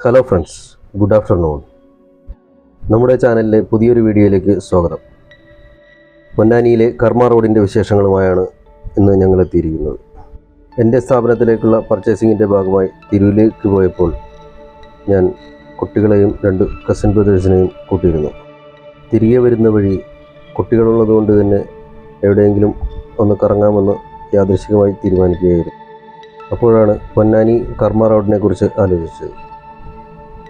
Hello friends good afternoon നമ്മുടെ ചാനലിലെ പുതിയൊരു വീഡിയോയിലേക്ക് സ്വാഗതം. പൊന്നാനിയിലെ കർമ്മ റോഡിന്റെ വിശേഷങ്ങളുമായാണ് ഇന്ന് ഞങ്ങൾ എത്തിയിരിക്കുന്നത്. എന്റെ സ്ഥാപനത്തിലേക്കുള്ള പർച്ചേസിങ്ങിന്റെ ഭാഗമായി തിരുവിലേക്ക് പോയപ്പോൾ ഞാൻ കുട്ടികളെയും രണ്ട് കസിൻ ബ്രദേഴ്സിനെയും കൂട്ടിയിരുന്നു. തിരികെ വരുന്ന വഴി കുട്ടികളുള്ളതുകൊണ്ട് തന്നെ എവിടെയെങ്കിലും ഒന്ന് കറങ്ങാമെന്ന് യാദൃശികമായി തീരുമാനിക്കുകയായിരുന്നു. അപ്പോഴാണ് പൊന്നാനി കർമ്മ റോഡിനെ കുറിച്ച് ആലോചിച്ചത്.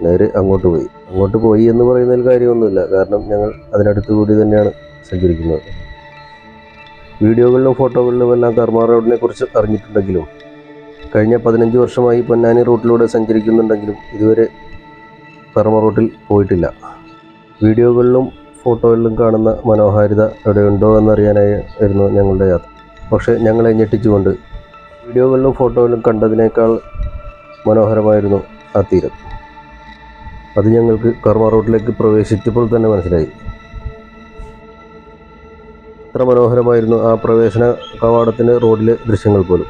നേരെ അങ്ങോട്ട് പോയി. അങ്ങോട്ട് പോയി എന്ന് പറയുന്നതിൽ കാര്യമൊന്നുമില്ല. കാരണം ഞങ്ങൾ അതിനടുത്ത് കൂടി തന്നെയാണ് സഞ്ചരിക്കുന്നത്. വീഡിയോകളിലും ഫോട്ടോകളിലും എല്ലാം കർമ്മ റോഡിനെ കുറിച്ച് അറിഞ്ഞിട്ടുണ്ടെങ്കിലും കഴിഞ്ഞ പതിനഞ്ച് വർഷമായി പൊന്നാനി റൂട്ടിലൂടെ സഞ്ചരിക്കുന്നുണ്ടെങ്കിലും ഇതുവരെ കർമ്മ റൂട്ടിൽ പോയിട്ടില്ല. വീഡിയോകളിലും ഫോട്ടോകളിലും കാണുന്ന മനോഹാരിത എവിടെയുണ്ടോ എന്നറിയാനായിരുന്നു ഞങ്ങളുടെ യാത്ര. പക്ഷേ ഞങ്ങളെ ഞെട്ടിച്ചുകൊണ്ട് വീഡിയോകളിലും ഫോട്ടോകളിലും കണ്ടതിനേക്കാൾ മനോഹരമായിരുന്നു ആ തീരം. അത് ഞങ്ങൾക്ക് കർമ്മ റോഡിലേക്ക് പ്രവേശിച്ചപ്പോൾ തന്നെ മനസ്സിലായി. അത്ര മനോഹരമായിരുന്നു ആ പ്രവേശന കവാടത്തിന്റെ റോഡിലെ ദൃശ്യങ്ങൾ പോലും.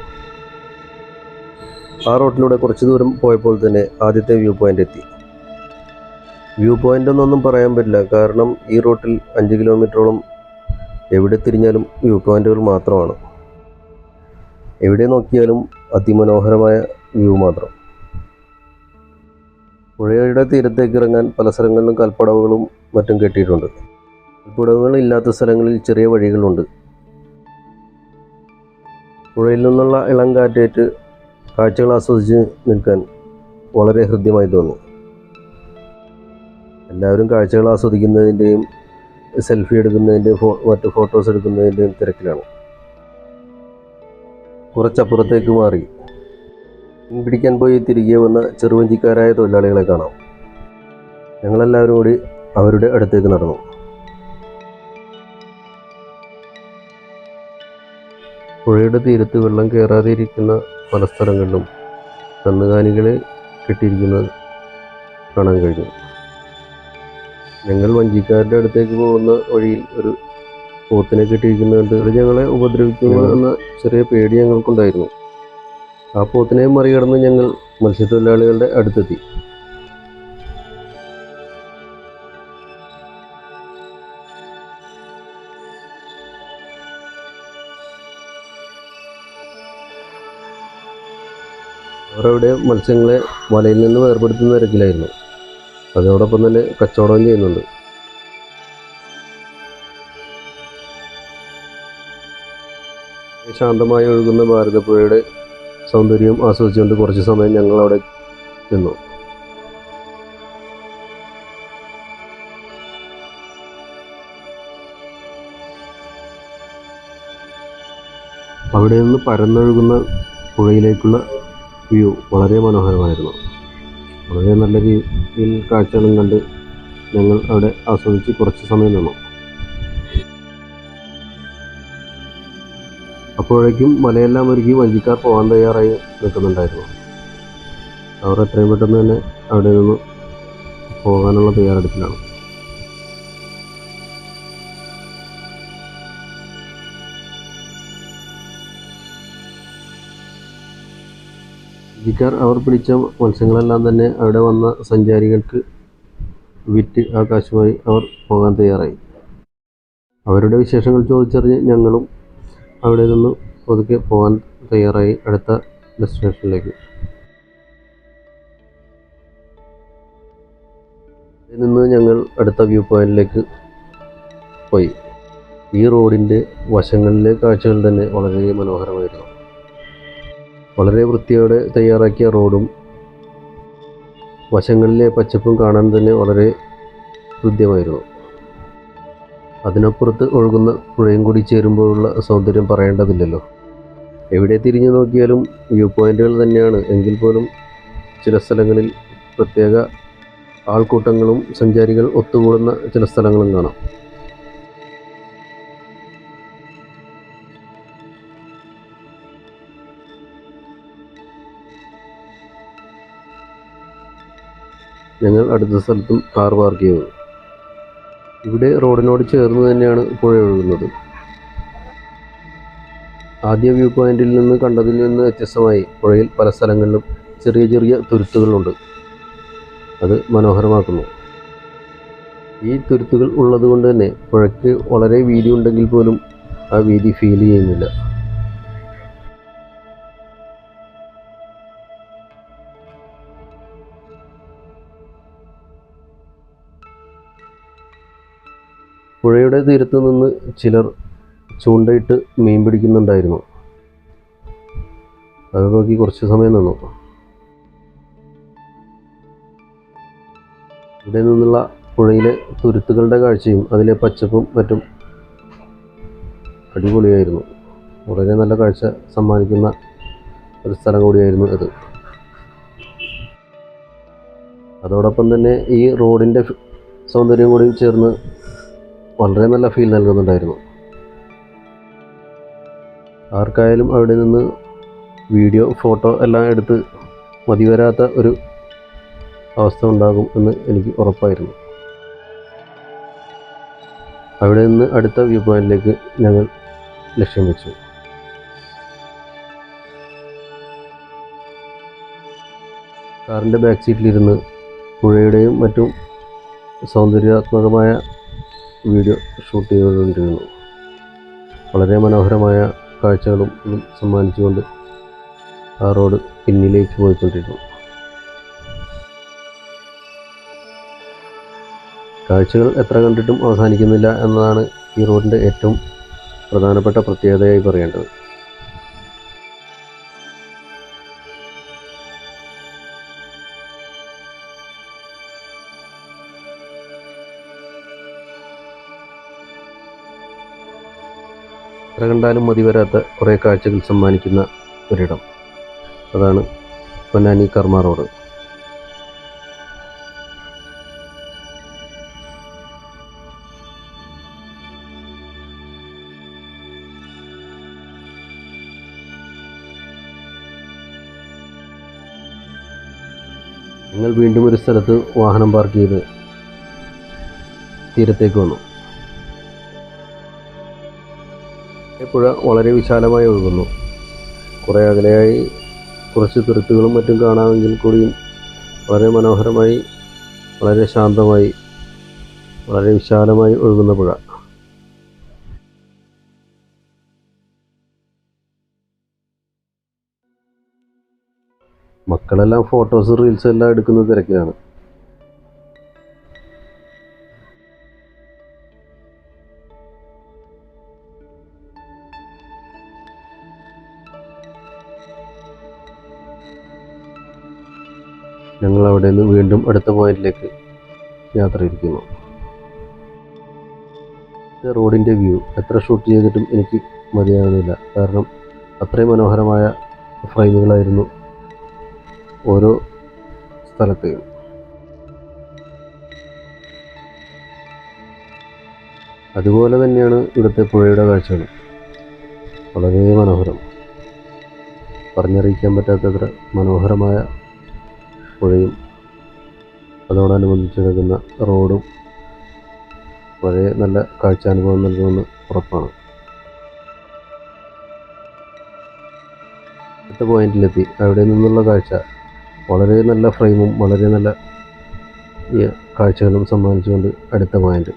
ആ റോഡിലൂടെ കുറച്ച് ദൂരം പോയപ്പോൾ തന്നെ ആദ്യത്തെ വ്യൂ പോയിന്റ് എത്തി. വ്യൂ പോയിന്റ് എന്നൊന്നും പറയാൻ പറ്റില്ല. കാരണം ഈ റോട്ടിൽ അഞ്ച് കിലോമീറ്ററോളം എവിടെ തിരിഞ്ഞാലും വ്യൂ പോയിന്റുകൾ മാത്രമാണ്. എവിടെ നോക്കിയാലും അതിമനോഹരമായ വ്യൂ മാത്രം. പുഴയുടെ തീരത്തേക്ക് ഇറങ്ങാൻ പല സ്ഥലങ്ങളിലും കൽപ്പടവുകളും മറ്റും കെട്ടിയിട്ടുണ്ട്. കൽപ്പടവുകൾ ഇല്ലാത്ത സ്ഥലങ്ങളിൽ ചെറിയ വഴികളുണ്ട്. പുഴയിൽ നിന്നുള്ള ഇളം കാറ്റേറ്റ് കാഴ്ചകൾ ആസ്വദിച്ച് നിൽക്കാൻ വളരെ ഹൃദ്യമായി തോന്നി. എല്ലാവരും കാഴ്ചകൾ ആസ്വദിക്കുന്നതിന്റെയും സെൽഫി എടുക്കുന്നതിന്റെയും ഫോ മറ്റ് ഫോട്ടോസ് എടുക്കുന്നതിന്റെയും തിരക്കിലാണ്. കുറച്ചപ്പുറത്തേക്ക് മാറി. മീൻ പിടിക്കാൻ പോയി തിരികെ വന്ന ചെറുവഞ്ചിക്കാരായ തൊഴിലാളികളെ കാണാം. ഞങ്ങളെല്ലാവരും കൂടി അവരുടെ അടുത്തേക്ക് നടന്നു. പുഴയുടെ തീരത്ത് വെള്ളം കയറാതെ ഇരിക്കുന്ന പല സ്ഥലങ്ങളിലും കന്നുകാലികളെ കെട്ടിയിരിക്കുന്നത് കാണാൻ കഴിഞ്ഞു. ഞങ്ങൾ വഞ്ചിക്കാരുടെ അടുത്തേക്ക് പോകുന്ന വഴിയിൽ ഒരു പോത്തിനെ കെട്ടിയിരിക്കുന്നുണ്ട് അത് ഞങ്ങളെ ഉപദ്രവിക്കുമോ എന്ന ചെറിയ പേടി ഞങ്ങൾക്കുണ്ടായിരുന്നു. ആ പോത്തിനെ മറികടന്ന് ഞങ്ങൾ മത്സ്യത്തൊഴിലാളികളുടെ അടുത്തെത്തി. അവരവിടെ മത്സ്യങ്ങളെ വലയിൽ നിന്ന് വേർപെടുത്തുന്ന തിരക്കിലായിരുന്നു. അതോടൊപ്പം തന്നെ കച്ചവടം ചെയ്യുന്നുണ്ട്. ശാന്തമായി ഒഴുകുന്ന ഭാരതപ്പുഴയുടെ സൗന്ദര്യം ആസ്വദിച്ചുകൊണ്ട് കുറച്ച് സമയം ഞങ്ങൾ അവിടെ നിന്നു. അവിടെ നിന്ന് പരന്നൊഴുകുന്ന പുഴയിലേക്കുള്ള വ്യൂ വളരെ മനോഹരമായിരുന്നു. വളരെ നല്ല രീതിയിൽ കാഴ്ചകളും കണ്ട് ഞങ്ങൾ അവിടെ ആസ്വദിച്ച് കുറച്ച് സമയം നിന്നു. അപ്പോഴേക്കും മലയെല്ലാം ഒരുക്കി വഞ്ചിക്കാർ പോകാൻ തയ്യാറായി നിൽക്കുന്നുണ്ടായിരുന്നു. അവർ എത്രയും പെട്ടെന്ന് തന്നെ അവിടെ നിന്ന് പോകാനുള്ള തയ്യാറെടുപ്പിലാണ്. വഞ്ചിക്കാർ അവർ പിടിച്ച മത്സ്യങ്ങളെല്ലാം തന്നെ അവിടെ വന്ന സഞ്ചാരികൾക്ക് വിറ്റ് ആകാശമായി കാശുമായി അവർ പോകാൻ തയ്യാറായി. അവരുടെ വിശേഷങ്ങൾ ചോദിച്ചറിഞ്ഞ് ഞങ്ങളും അവിടെ നിന്ന് പതുക്കെ പോകാൻ തയ്യാറായി അടുത്ത ഡെസ്റ്റിനേഷനിലേക്ക്. അതിൽ നിന്ന് ഞങ്ങൾ അടുത്ത വ്യൂ പോയിന്റിലേക്ക് പോയി. ഈ റോഡിന്റെ വശങ്ങളിലെ കാഴ്ചകൾ തന്നെ വളരെ മനോഹരമായിരുന്നു. വളരെ വൃത്തിയോടെ തയ്യാറാക്കിയ റോഡും വശങ്ങളിലെ പച്ചപ്പും കാണാൻ തന്നെ വളരെ ഹൃദ്യമായിരുന്നു അതിനപ്പുറത്ത് ഒഴുകുന്ന പുഴയും കൂടി ചേരുമ്പോഴുള്ള സൗന്ദര്യം പറയേണ്ടതില്ലല്ലോ. എവിടെ തിരിഞ്ഞു നോക്കിയാലും വ്യൂ പോയിന്റുകൾ തന്നെയാണ്. എങ്കിൽ പോലും ചില സ്ഥലങ്ങളിൽ പ്രത്യേക ആൾക്കൂട്ടങ്ങളും സഞ്ചാരികൾ ഒത്തുകൂടുന്ന ചില സ്ഥലങ്ങളും കാണാം. ഞങ്ങൾ അടുത്ത സ്ഥലത്തും കാർ പാർക്ക് ചെയ്തു. ഇവിടെ റോഡിനോട് ചേർന്ന് തന്നെയാണ് പുഴ ഒഴുകുന്നത്. ആദ്യ വ്യൂ പോയിന്റിൽ നിന്ന് കണ്ടതിൽ നിന്ന് വ്യത്യസ്തമായി പുഴയിൽ പല സ്ഥലങ്ങളിലും ചെറിയ ചെറിയ തുരുത്തുകളുണ്ട്. അത് മനോഹരമാക്കുന്നു. ഈ തുരുത്തുകൾ ഉള്ളതുകൊണ്ട് തന്നെ പുഴയ്ക്ക് വളരെ വീതി ഉണ്ടെങ്കിൽ പോലും ആ വീതി ഫീൽ ചെയ്യുന്നില്ല. പുഴയുടെ തീരത്ത് നിന്ന് ചിലർ ചൂണ്ടയിട്ട് മീൻ പിടിക്കുന്നുണ്ടായിരുന്നു. അത് നോക്കി കുറച്ച് സമയം നിന്നു. ഇവിടെ നിന്നുള്ള പുഴയിലെ തുരുത്തുകളുടെ കാഴ്ചയും അതിലെ പച്ചപ്പും മറ്റും അടിപൊളിയായിരുന്നു. വളരെ നല്ല കാഴ്ച സമ്മാനിക്കുന്ന ഒരു സ്ഥലം കൂടിയായിരുന്നു അത് അതോടൊപ്പം തന്നെ ഈ റോഡിന്റെ സൗന്ദര്യം കൂടി ചേർന്ന് വളരെ നല്ല ഫീൽ നൽകുന്നുണ്ടായിരുന്നു. ആർക്കായാലും അവിടെ നിന്ന് വീഡിയോ ഫോട്ടോ എല്ലാം എടുത്ത് മതിവരാത്ത ഒരു അവസ്ഥ ഉണ്ടാകും എന്ന് എനിക്ക് ഉറപ്പായിരുന്നു. അവിടെ നിന്ന് അടുത്ത വ്യൂ പോയിന്റിലേക്ക് ഞങ്ങൾ ലക്ഷ്യം വെച്ചു. കാറിന്റെ ബാക്ക് സീറ്റിലിരുന്ന് പുഴയുടെയും മറ്റും സൗന്ദര്യാത്മകമായ വീഡിയോ ഷൂട്ട് ചെയ്തുകൊണ്ടിരുന്നു വളരെ മനോഹരമായ കാഴ്ചകളും ഇതും സമ്മാനിച്ചുകൊണ്ട് ആ റോഡ് പിന്നിലേക്ക് പോയിക്കൊണ്ടിരുന്നു കാഴ്ചകൾ എത്ര കണ്ടിട്ടും അവസാനിക്കുന്നില്ല എന്നതാണ് ഈ റോഡിന്റെ ഏറ്റവും പ്രധാനപ്പെട്ട പ്രത്യേകതയായി പറയേണ്ടത്. കണ്ടാലും മതി വരാത്ത കുറേ കാഴ്ചകൾ സമ്മാനിക്കുന്ന ഒരിടം. അതാണ് പൊന്നാനി കർമ്മ റോഡ്. നിങ്ങൾ വീണ്ടും ഒരു സ്ഥലത്ത് വാഹനം പാർക്ക് ചെയ്ത് തീരത്തേക്ക് വന്നു. പുഴ വളരെ വിശാലമായി ഒഴുകുന്നു. കുറേ അകലെയായി കുറച്ച് തുരുത്തുകളും മറ്റും കാണാമെങ്കിൽ കൂടിയും വളരെ മനോഹരമായി വളരെ ശാന്തമായി വളരെ വിശാലമായി ഒഴുകുന്ന പുഴ. മക്കളെല്ലാം ഫോട്ടോസ് റീൽസ് എല്ലാം എടുക്കുന്ന തിരക്കിലാണ്. ഞങ്ങൾ അവിടെ നിന്ന് വീണ്ടും അടുത്ത പോയിന്റിലേക്ക് യാത്ര ഇരിക്കുന്നു. റോഡിന്റെ വ്യൂ. എത്ര ഷൂട്ട് ചെയ്തിട്ടും എനിക്ക് മതിയാകുന്നില്ല കാരണം അത്രയും മനോഹരമായ ഫ്രെയിമുകളായിരുന്നു ഓരോ സ്ഥലത്തെയും. അതുപോലെ തന്നെയാണ് ഇവിടുത്തെ പുഴയുടെ കാഴ്ചകൾ. വളരെ മനോഹരം. പറഞ്ഞറിയിക്കാൻ പറ്റാത്തത്ര മനോഹരമായ പുഴയും അതോടനുബന്ധിച്ച് കിടക്കുന്ന റോഡും വളരെ നല്ല കാഴ്ചാനുഭവം നൽകുമെന്ന് ഉറപ്പാണ്. അടുത്ത പോയിന്റിലെത്തി. അവിടെ നിന്നുള്ള കാഴ്ച വളരെ നല്ല ഫ്രെയിമും വളരെ നല്ല കാഴ്ചകളും സമ്മാനിച്ചുകൊണ്ട് അടുത്ത പോയിന്റ്.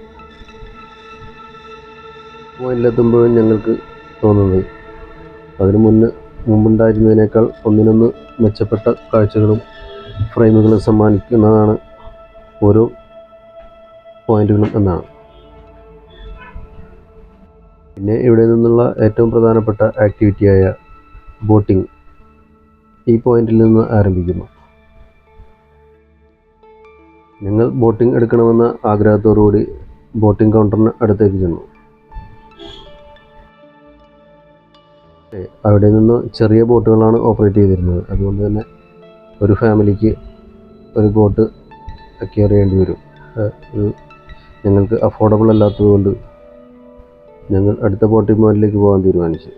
പോയിന്റിലെത്തുമ്പോഴും ഞങ്ങൾക്ക് തോന്നുന്നത് അതിനു മുന്ന് മുമ്പുണ്ടായിരുന്നതിനേക്കാൾ ഒന്നിനൊന്ന് മെച്ചപ്പെട്ട കാഴ്ചകളും ഫ്രെയിമുകളും സമ്മാനിക്കുന്നതാണ് ഓരോ പോയിന്റുകളും എന്നാണ്. പിന്നെ ഇവിടെ നിന്നുള്ള ഏറ്റവും പ്രധാനപ്പെട്ട ആക്ടിവിറ്റിയായ ബോട്ടിംഗ് ഈ പോയിന്റിൽ നിന്ന് ആരംഭിക്കുന്നു. നിങ്ങൾ ബോട്ടിംഗ് എടുക്കണമെന്ന ആഗ്രഹത്തോടുകൂടി ബോട്ടിംഗ് കൗണ്ടറിന് അടുത്തേക്ക് ചെന്നു. അവിടെ നിന്ന് ചെറിയ ബോട്ടുകളാണ് ഓപ്പറേറ്റ് ചെയ്തിരുന്നത്. അതുകൊണ്ട് തന്നെ ഒരു ഫാമിലിക്ക് ഒരു ബോട്ട് അക്വയർ ചെയ്യേണ്ടി വരും. ഒരു ഞങ്ങൾക്ക് അഫോർഡബിൾ അല്ലാത്തതുകൊണ്ട് ഞങ്ങൾ അടുത്ത ബോട്ടിംഗ് പോയിന്റിലേക്ക് പോകാൻ തീരുമാനിച്ചു.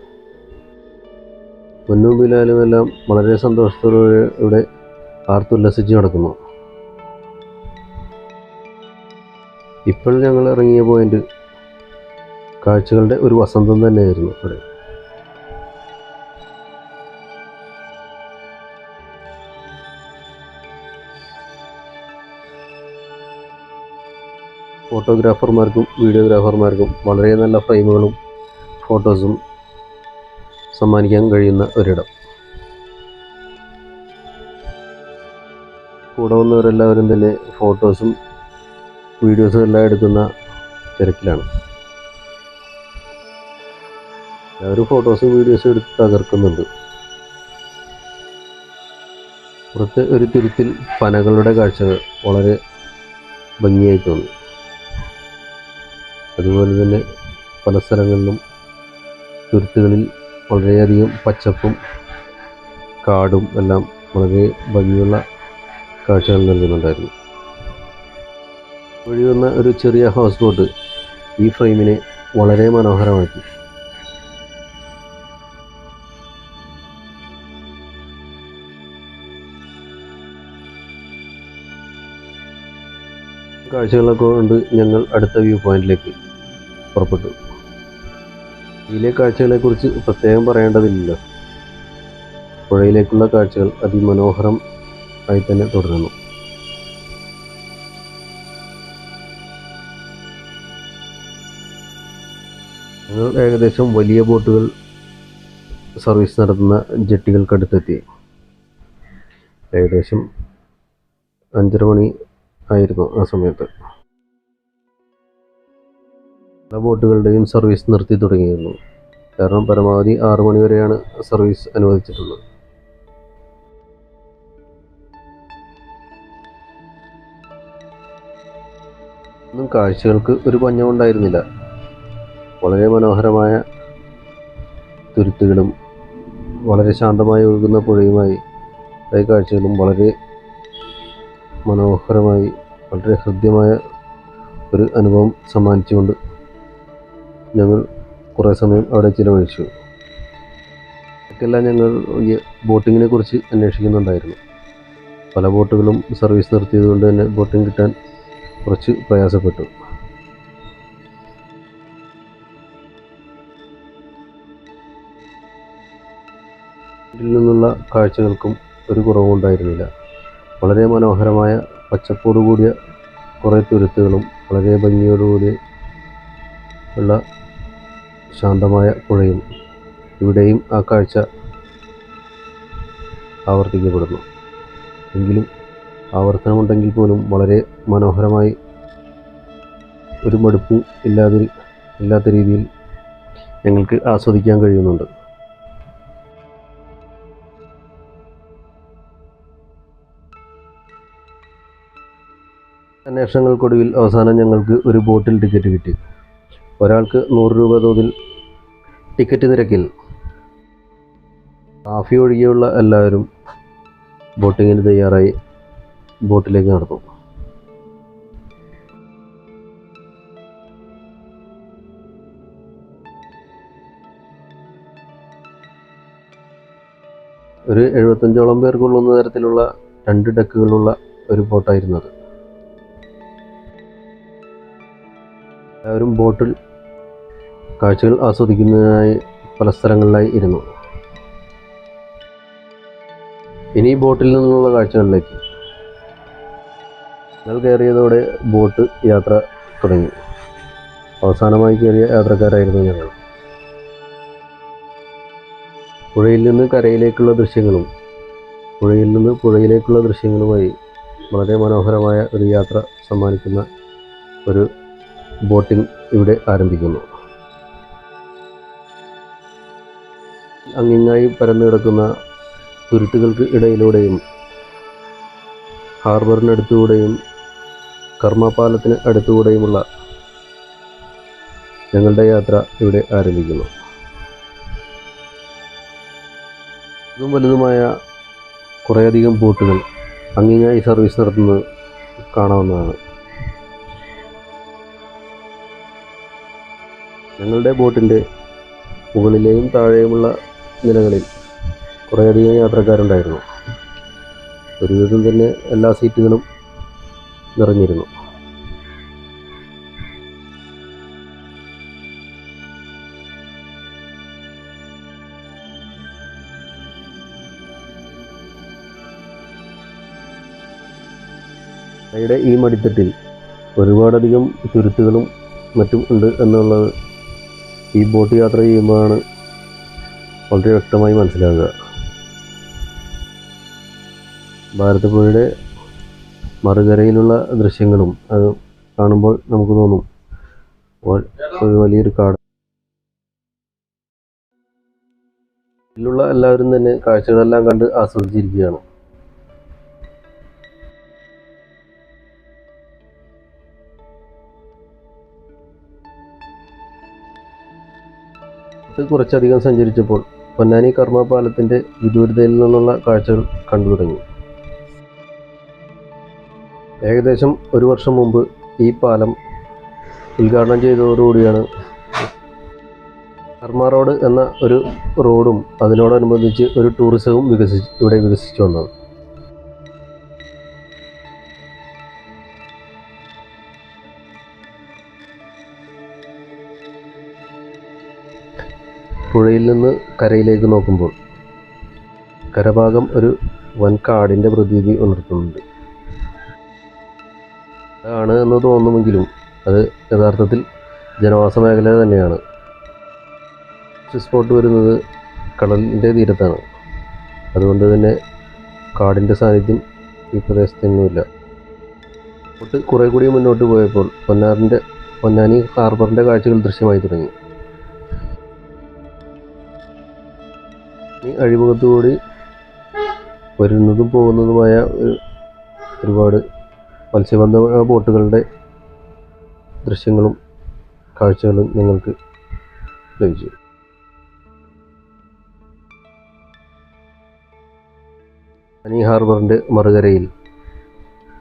മുന്നും ബിലാലും എല്ലാം വളരെ സന്തോഷത്തോടെ ഇവിടെ ആർത്തുല്ലസിച്ച് നടക്കുന്നു. ഇപ്പോൾ ഞങ്ങൾ ഇറങ്ങിയ പോയിന്റ് കാഴ്ചകളുടെ ഒരു വസന്തം തന്നെയായിരുന്നു ഇവിടെ. ഫോട്ടോഗ്രാഫർമാർക്കും വീഡിയോഗ്രാഫർമാർക്കും വളരെ നല്ല ഫ്രെയിമുകളും ഫോട്ടോസും സമ്മാനിക്കാൻ കഴിയുന്ന ഒരിടം. കൂടെ വന്നവരെല്ലാവരും തന്നെ ഫോട്ടോസും വീഡിയോസും എല്ലാം എടുക്കുന്ന തിരക്കിലാണ്. എല്ലാവരും ഫോട്ടോസും വീഡിയോസും എടുത്ത് തകർക്കുന്നുണ്ട്. പുറത്ത് ഒരു തുരുത്തിൽ പനകളുടെ കാഴ്ചകൾ വളരെ ഭംഗിയായി തോന്നി. അതുപോലെ തന്നെ പല സ്ഥലങ്ങളിലും തുരുത്തുകളിൽ വളരെയധികം പച്ചപ്പും കാടും എല്ലാം വളരെ ഭംഗിയുള്ള കാഴ്ചകൾ നൽകുന്നുണ്ടായിരുന്നു. വഴി വന്ന ഒരു ചെറിയ ഹൗസ് ബോട്ട് ഈ ഫ്രെയിമിനെ വളരെ മനോഹരമാക്കി. കാഴ്ചകളൊക്കെ കൊണ്ട് ഞങ്ങൾ അടുത്ത വ്യൂ പോയിന്റിലേക്ക് പുറപ്പെട്ടു. ഇതിലെ കാഴ്ചകളെക്കുറിച്ച് പ്രത്യേകം പറയേണ്ടതില്ലല്ലോ. പുഴയിലേക്കുള്ള കാഴ്ചകൾ അതിമനോഹരം ആയി തന്നെ തുടരുന്നു. ഞങ്ങൾ ഏകദേശം വലിയ ബോട്ടുകൾ സർവീസ് നടത്തുന്ന ജെട്ടികൾക്കടുത്തെത്തി. ഏകദേശം അഞ്ചര മണി ആയിരുന്നു ആ സമയത്ത്. പല ബോട്ടുകളുടെയും സർവീസ് നിർത്തി തുടങ്ങിയിരുന്നു. കാരണം പരമാവധി ആറു മണി വരെയാണ് സർവീസ് അനുവദിച്ചിട്ടുള്ളത്. ഒന്നും കാഴ്ചകൾക്ക് ഒരു പഞ്ഞമുണ്ടായിരുന്നില്ല. വളരെ മനോഹരമായ തുരുത്തുകളും വളരെ ശാന്തമായി ഒഴുകുന്ന പുഴയുമായി കാഴ്ചകളും വളരെ മനോഹരമായി വളരെ ഹൃദ്യമായ ഒരു അനുഭവം സമ്മാനിച്ചുകൊണ്ട് ഞങ്ങൾ കുറേ സമയം അവിടെ ചിലവഴിച്ചു. ഇടയ്ക്കെല്ലാം ഞങ്ങൾ ഈ ബോട്ടിങ്ങിനെ കുറിച്ച് അന്വേഷിക്കുന്നുണ്ടായിരുന്നു. പല ബോട്ടുകളും സർവീസ് നിർത്തിയതുകൊണ്ട് തന്നെ ബോട്ടിംഗ് കിട്ടാൻ കുറച്ച് പ്രയാസപ്പെട്ടു. ഇതിൽ നിന്നുള്ള കാഴ്ചകൾക്കും ഒരു കുറവുണ്ടായിരുന്നില്ല. വളരെ മനോഹരമായ പച്ചപ്പോടുകൂടിയ കുറേ തുരുത്തുകളും വളരെ ഭംഗിയോടുകൂടി ഉള്ള ശാന്തമായ പുഴയും ഇവിടെയും ആ കാഴ്ച ആവർത്തിക്കപ്പെടുന്നു. എങ്കിലും ആവർത്തനമുണ്ടെങ്കിൽ പോലും വളരെ മനോഹരമായി ഒരു മടുപ്പും ഇല്ലാതെ ഇല്ലാത്ത രീതിയിൽ ഞങ്ങൾക്ക് ആസ്വദിക്കാൻ കഴിയുന്നുണ്ട്. അന്വേഷണങ്ങൾക്കൊടുവിൽ അവസാനം ഞങ്ങൾക്ക് ഒരു ബോട്ടിൽ ടിക്കറ്റ് കിട്ടി. ഒരാൾക്ക് നൂറ് രൂപ തോതിൽ ടിക്കറ്റ് നിരക്കിൽ കാഫി ഒഴികെയുള്ള എല്ലാവരും ബോട്ടിങ്ങിന് തയ്യാറായി ബോട്ടിലേക്ക് നടന്നു. ഒരു എഴുപത്തഞ്ചോളം പേർക്കുള്ളുന്ന തരത്തിലുള്ള രണ്ട് ഡെക്കുകളുള്ള ഒരു ബോട്ടായിരുന്നു എല്ലാവരും ബോട്ടിൽ കാഴ്ചകൾ ആസ്വദിക്കുന്നതിനായി പല സ്ഥലങ്ങളിലായി ഇരുന്നു. ഇനി ബോട്ടിൽ നിന്നുള്ള കാഴ്ചകളിലേക്ക്. ഞങ്ങൾ കയറിയതോടെ ബോട്ട് യാത്ര തുടങ്ങി. അവസാനമായി കയറിയ യാത്രക്കാരായിരുന്നു ഞങ്ങൾ. പുഴയിൽ നിന്ന് കരയിലേക്കുള്ള ദൃശ്യങ്ങളും പുഴയിൽ നിന്ന് പുഴയിലേക്കുള്ള ദൃശ്യങ്ങളുമായി വളരെ മനോഹരമായ ഒരു യാത്ര സമ്മാനിക്കുന്ന ഒരു ബോട്ടിംഗ് ഇവിടെ ആരംഭിക്കുന്നു. അങ്ങിങ്ങായി പരന്നു കിടക്കുന്ന തുരുത്തുകൾക്ക് ഇടയിലൂടെയും ഹാർബറിനടുത്തുകൂടെയും കർമ്മപാലത്തിന് അടുത്തുകൂടെയുമുള്ള ഞങ്ങളുടെ യാത്ര ഇവിടെ ആരംഭിക്കുന്നു. ഇതും വലുതുമായ കുറേയധികം ബോട്ടുകൾ അങ്ങിങ്ങായി സർവീസ് നടത്തുന്നത് കാണാവുന്നതാണ്. ഞങ്ങളുടെ ബോട്ടിന്റെ മുകളിലെയും താഴെയുമുള്ള നിലകളിൽ കുറേയധികം യാത്രക്കാരുണ്ടായിരുന്നു. ഒരുവിധം തന്നെ എല്ലാ സീറ്റുകളും നിറഞ്ഞിരുന്നു. ഈ മടിത്തട്ടിൽ ഒരുപാടധികം തുരുത്തുകളും മറ്റും ഉണ്ട് എന്നുള്ളത് ഈ ബോട്ട് യാത്ര ചെയ്യുമ്പോഴാണ് വളരെ വ്യക്തമായി മനസ്സിലാകുക. ഭാരതപ്പുഴയുടെ മറുകരയിലുള്ള ദൃശ്യങ്ങളും അത് കാണുമ്പോൾ നമുക്ക് തോന്നും ഒരു വലിയൊരു കാട്. ഇതിലുള്ള എല്ലാവരും തന്നെ കാഴ്ചകളെല്ലാം കണ്ട് ആസ്വദിച്ചിരിക്കുകയാണ്. കുറച്ചധികം സഞ്ചരിച്ചപ്പോൾ പൊന്നാനി കർമ്മ പാലത്തിന്റെ വിദൂരതയിൽ നിന്നുള്ള കാഴ്ചകൾ കണ്ടു തുടങ്ങി. ഏകദേശം ഒരു വർഷം മുമ്പ് ഈ പാലം ഉദ്ഘാടനം ചെയ്തതോടുകൂടിയാണ് കർമ്മ റോഡ് എന്ന ഒരു റോഡും അതിനോടനുബന്ധിച്ച് ഒരു ടൂറിസവും വികസിച്ച് ഇവിടെ വികസിച്ചു വന്നത്. പുഴയിൽ നിന്ന് കരയിലേക്ക് നോക്കുമ്പോൾ കരഭാഗം ഒരു വൻ കാടിന്റെ പ്രതീതി ഉണർത്തുന്നുണ്ട്. ആണ് എന്ന് തോന്നുമെങ്കിലും അത് യഥാർത്ഥത്തിൽ ജനവാസ മേഖല തന്നെയാണ്. സ്പോട്ട് വരുന്നത് കടലിന്റെ തീരത്താണ്. അതുകൊണ്ട് തന്നെ കാടിന്റെ സാന്നിധ്യം ഈ പ്രദേശത്തൊന്നുമില്ല കുറെ കൂടി മുന്നോട്ട് പോയപ്പോൾ പൊന്നാറിന്റെ പൊന്നാനി ഹാർബറിന്റെ കാഴ്ചകൾ ദൃശ്യമായി തുടങ്ങി. അഴിമുഖത്തുകൂടി വരുന്നതും പോകുന്നതുമായ ഒരു ഒരുപാട് മത്സ്യബന്ധ ബോട്ടുകളുടെ ദൃശ്യങ്ങളും കാഴ്ചകളും ഞങ്ങൾക്ക് ലഭിച്ചു. അനി ഹാർബറിന്റെ മറുകരയിൽ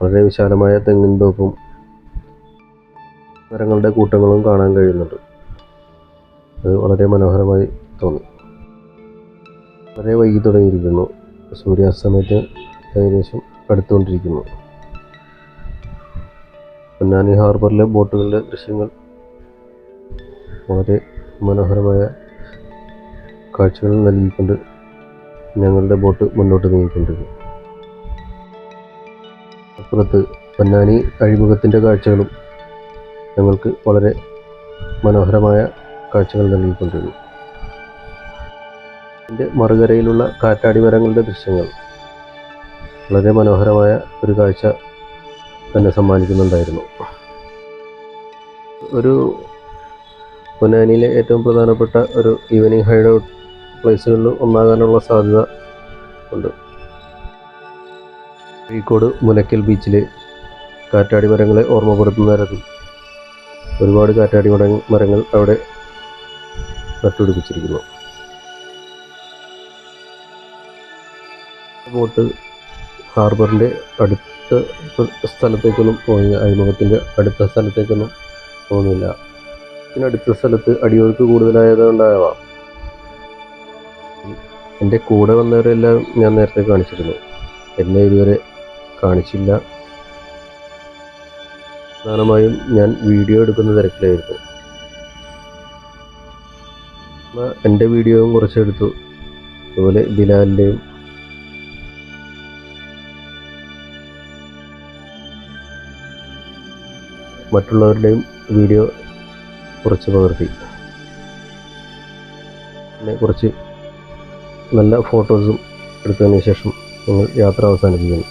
വളരെ വിശാലമായ തെങ്ങിൻ തോപ്പും മരങ്ങളുടെ കൂട്ടങ്ങളും കാണാൻ കഴിയുന്നുണ്ട്. അത് വളരെ മനോഹരമായി തോന്നി. വളരെ വൈകി തുടങ്ങിയിരിക്കുന്നു സൂര്യാസ്തമയത്ത് ഏകദേശം അടുത്തുകൊണ്ടിരിക്കുന്നു. പൊന്നാനി ഹാർബറിലെ ബോട്ടുകളുടെ ദൃശ്യങ്ങൾ വളരെ മനോഹരമായ കാഴ്ചകൾ നൽകിക്കൊണ്ട് ഞങ്ങളുടെ ബോട്ട് മുന്നോട്ട് നീങ്ങിക്കൊണ്ടിരിക്കും അപ്പുറത്ത് പൊന്നാനി അഴിമുഖത്തിന്റെ കാഴ്ചകളും ഞങ്ങൾക്ക് വളരെ മനോഹരമായ കാഴ്ചകൾ നൽകിക്കൊണ്ടിരുന്നു ഇതിന്റെ മറുകരയിലുള്ള കാറ്റാടി മരങ്ങളുടെ ദൃശ്യങ്ങൾ. വളരെ മനോഹരമായ ഒരു കാഴ്ച തന്നെ സമ്മാനിക്കുന്നുണ്ടായിരുന്നു. ഒരു പൊന്നാനിയിലെ ഏറ്റവും പ്രധാനപ്പെട്ട ഒരു ഈവനിങ് ഹൈഡ് ഔട്ട് പ്ലേസുകളിൽ ഒന്നാകാനുള്ള സാധ്യത ഉണ്ട്. കോഴിക്കോട് മുനക്കൽ ബീച്ചിലെ കാറ്റാടി മരങ്ങളെ ഓർമ്മപ്പെടുത്തുന്ന തരത്തിൽ ഒരുപാട് കാറ്റാടി മരങ്ങൾ അവിടെ നട്ടുപിടിപ്പിച്ചിരിക്കുന്നു. ബോട്ട് ഹാർബറിന്റെ അടുത്ത സ്ഥലത്തേക്കൊന്നും പോയി അഴിമുഖത്തിന്റെ അടുത്ത സ്ഥലത്തേക്കൊന്നും പോകുന്നില്ല പിന്നെ അടുത്ത സ്ഥലത്ത് അടിയൊഴുക്ക് കൂടുതലായതുകൊണ്ടാവാം. എന്റെ കൂടെ വന്നവരെല്ലാം ഞാൻ നേരത്തെ കാണിച്ചിരുന്നു. എന്നെ ഇതുവരെ കാണിച്ചില്ല. പ്രധാനമായും ഞാൻ വീഡിയോ എടുക്കുന്ന തിരക്കിലായിരുന്നു. എന്റെ വീഡിയോയും കുറച്ചെടുത്തു. അതുപോലെ ബിലാലിന്റെയും മറ്റുള്ളവരുടെയും വീഡിയോ കുറച്ച് പകർത്തി. പിന്നെ കുറച്ച് നല്ല ഫോട്ടോസും എടുത്തതിന് ശേഷം ഞങ്ങൾ യാത്ര അവസാനിപ്പിക്കുന്നു.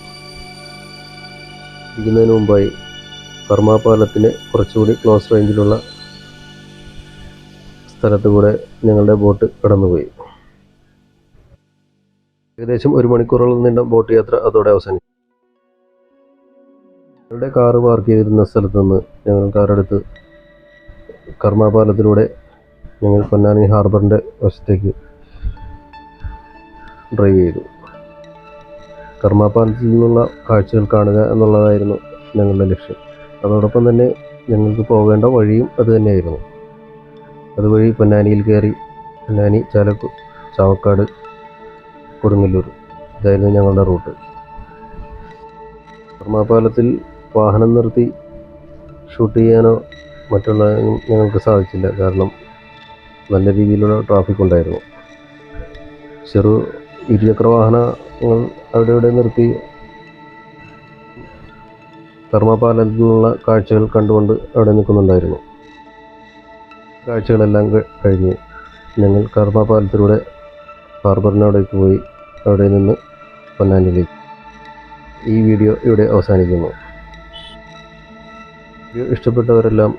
ഇരിക്കുന്നതിന് മുമ്പായി കർമാപാലത്തിന് കുറച്ചുകൂടി ക്ലോസ് റേഞ്ചിലുള്ള സ്ഥലത്ത് കൂടെ ഞങ്ങളുടെ ബോട്ട് കടന്നുപോയി. ഏകദേശം ഒരു മണിക്കൂറോളം നീണ്ട ബോട്ട് യാത്ര അതോടെ അവസാനിച്ചു. ഞങ്ങളുടെ കാറ് പാർക്ക് ചെയ്തിരുന്ന സ്ഥലത്ത് നിന്ന് ഞങ്ങൾ കാറെടുത്ത് കർമ്മ പാലത്തിലൂടെ ഞങ്ങൾ പൊന്നാനി ഹാർബറിന്റെ വശത്തേക്ക് ഡ്രൈവ് ചെയ്തു. കർമ്മപാലത്തിൽ നിന്നുള്ള കാഴ്ചകൾ കാണുക എന്നുള്ളതായിരുന്നു ഞങ്ങളുടെ ലക്ഷ്യം. അതോടൊപ്പം തന്നെ ഞങ്ങൾക്ക് പോകേണ്ട വഴിയും അത് തന്നെയായിരുന്നു. അതുവഴി പൊന്നാനിയിൽ കയറി പൊന്നാനി ചാലക്കു ചാവക്കാട് കൊടുങ്ങല്ലൂർ. ഇതായിരുന്നു ഞങ്ങളുടെ റൂട്ട്. കർമ്മപാലത്തിൽ വാഹനം നിർത്തി ഷൂട്ട് ചെയ്യാനോ മറ്റുള്ള ഞങ്ങൾക്ക് സാധിച്ചില്ല. കാരണം നല്ല രീതിയിലുള്ള ട്രാഫിക് ഉണ്ടായിരുന്നു. ചെറു ഇരുചക്ര വാഹനങ്ങൾ അവിടെ ഇവിടെ നിർത്തി കർമ്മപാലത്തിൽ നിന്നുള്ള കാഴ്ചകൾ കണ്ടുകൊണ്ട് അവിടെ നിൽക്കുന്നുണ്ടായിരുന്നു. കാഴ്ചകളെല്ലാം കഴിഞ്ഞ് ഞങ്ങൾ കർമ്മപാലത്തിലൂടെ ഹാർബറിനവിടേക്ക് പോയി. അവിടെ നിന്ന് പൊന്നാനിലേക്ക് ഈ വീഡിയോ ഇവിടെ അവസാനിക്കുന്നു. വീഡിയോ ഇഷ്ടപ്പെട്ടവരെല്ലാം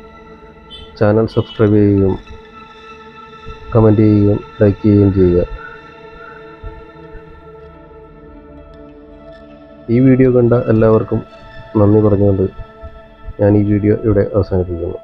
ചാനൽ സബ്സ്ക്രൈബ് ചെയ്യുകയും കമന്റ് ചെയ്യുകയും ലൈക്ക് ചെയ്യുകയും ചെയ്യുക. ഈ വീഡിയോ കണ്ട എല്ലാവർക്കും നന്ദി പറഞ്ഞുകൊണ്ട് ഞാൻ ഈ വീഡിയോ ഇവിടെ അവസാനിപ്പിക്കുന്നു.